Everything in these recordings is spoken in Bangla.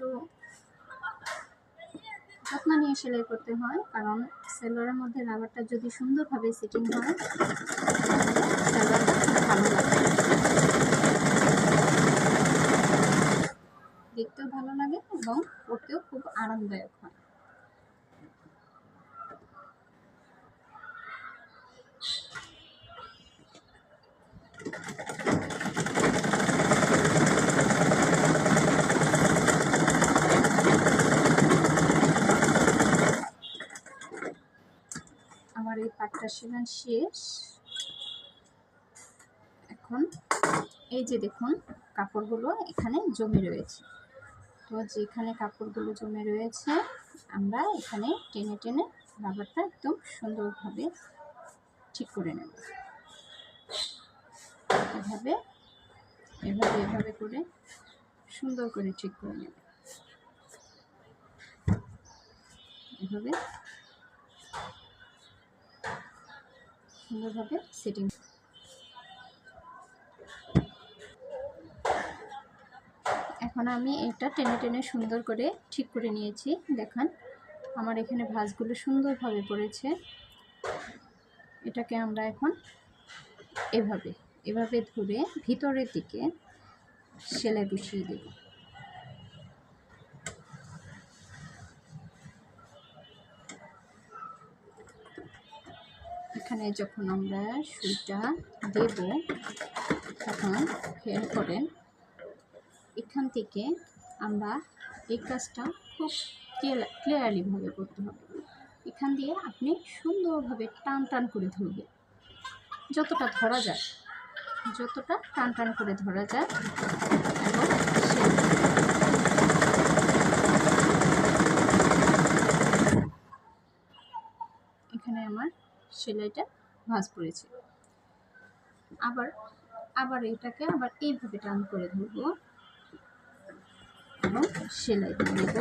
একটু যত্ন নিয়ে সেলাই করতে হয়, কারণ সেলোয়ারের মধ্যে রাবারটা যদি সুন্দরভাবে সেটিং হয় দেখতেও ভালো লাগে এবং পড়তেও খুব আরামদায়ক। পাটটা সেলান শেষ। এখন এই যে দেখুন, কাপড়গুলো এখানে জমে রয়েছে। তো যেখানে কাপড়গুলো জমে রয়েছে, আমরা এখানে টেনে টেনে রাবারটা একদম সুন্দরভাবে ঠিক করে নেব। এভাবে এভাবে এভাবে করে সুন্দর করে ঠিক করে নেব। এভাবে সুন্দরভাবে সেটিং এখন আমি এটা টেনে টেনে সুন্দর করে ঠিক করে নিয়েছি, দেখান। আমার এখানে ভাঁজগুলো সুন্দরভাবে পড়েছে। এটাকে আমরা এখন এভাবে এভাবে ধরে ভিতরের দিকে সেলাই বসিয়ে দেব। এখানে যখন আমরা সুইটা দেব, তখন খেয়াল করেন, এখান থেকে আমরা এই কাজটা খুব ক্লিয়ারলিভাবে করতে হবে। এখান দিয়ে আপনি সুন্দরভাবে টান টান করে ধরবেন। যতটা ধরা যায়, যতটা টান টান করে ধরা যায় এবং এখানে আমার সেলাইটা ভাঁজ পড়েছে আবার আবার এটাকে আবার এইভাবে টান করে ধরবো। এবং সেলাই দেব।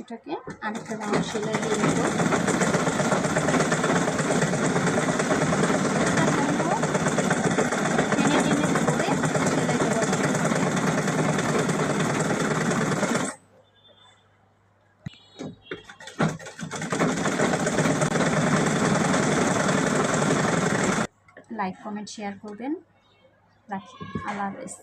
এটাকে আরেকটা রাউন্ড সেলাই দিয়ে দেবো টেনে টেনে ধরে সেলাই দেওয়া লাইক কমেন্ট শেয়ার করবেন। রাখি। আল্লাহ হাফেজ।